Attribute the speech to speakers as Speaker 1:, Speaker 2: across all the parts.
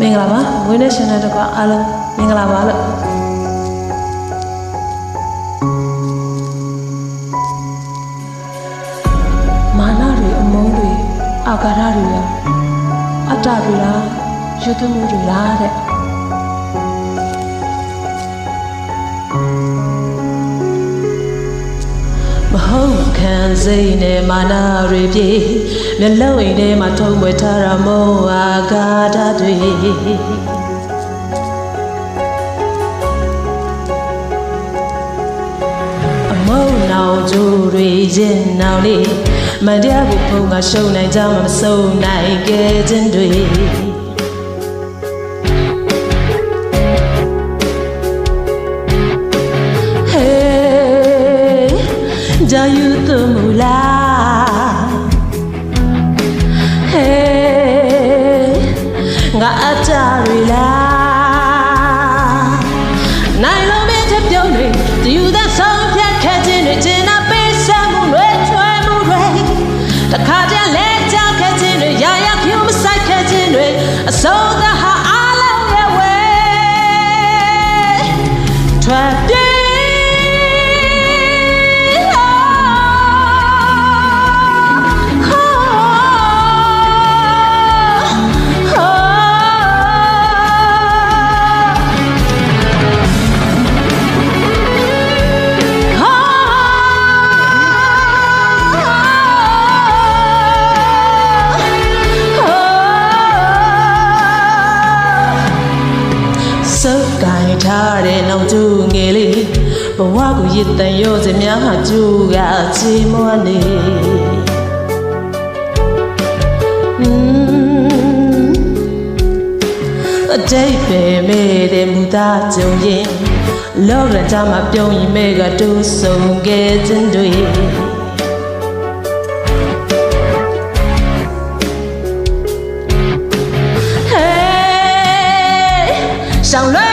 Speaker 1: မင်္ဂလာပါဝင်းနဲ့ရှင်တဲ့တကွာအားလုံးမင်္ဂလာပါလို့မာနတွေအမုန်းတွေအာဃာတတွေရောအတ္တတွေလားရွတ်သွမှုတွေလားတဲ့ ဟုတ်ခံစိတ်နဲ့မာနတွေပြေမျက်လုံးအိမ်ထဲမှာထုံးပွေထားတာမောအာဃာတတွေအမုန်းနောင်ကြိုးတွေရင်နောင်လေးမန်တရားကိုဖုံးကရှုံနိုင်ကြမှာမဆုံးနိုင်ခဲ့ခြင်းတွေ Hey, jayu tumula. Hey, ထားတဲ့နှောင်ကျူငယ်လေးဘဝကိုရစ်တန်ရောစများဟာကျူကချီမွားနေอืมအတိတ်ပဲမဲ့တဲ့မူသားကြုံရင်လောကကြမှာပြုံးရင်မဲ့ကတူဆုံခဲ့ခြင်းတွေ Hey ရှော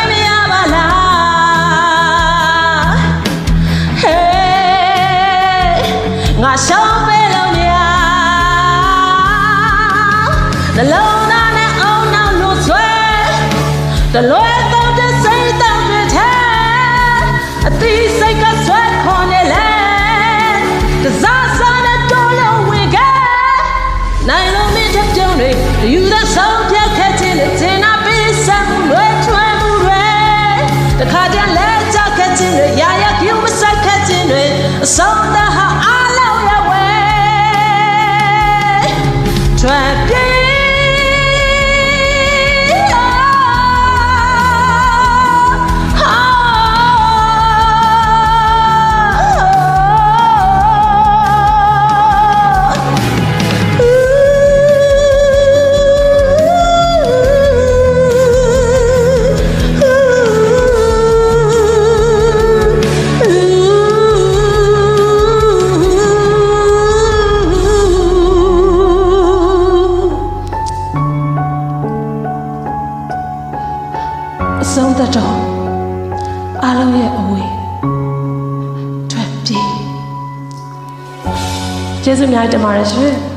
Speaker 1: နှလုံးသားနဲ့အုံနောက်လို့ဆွဲတလွဲတော့တဲ့စိတ်တောင်းတွေထဲအသီးစိတ်ကဆွဲခေါ်နေလဲတစားစားနဲ့တိုးလို့ဝင်ခဲ့နိုင်လုံးမင်းတဲ့ပြုံးတွေယူတဲ့ဆောင်ပြတ်ခဲ့ခြင်းနဲ့တင်နာပေးဆက်မှုတွေချွဲမှုတွေတခါတည်းလဲကြခဲ့ခြင်းတွေရာရကျူမဆိုင်ခဲ့ခြင်းတွေအဆုံးသ အဆုံးသတ်တော့အားလုံးရဲ့အဝေးထွက်ပြေးကျေးဇူးများတင်ပါတယ်ရှင်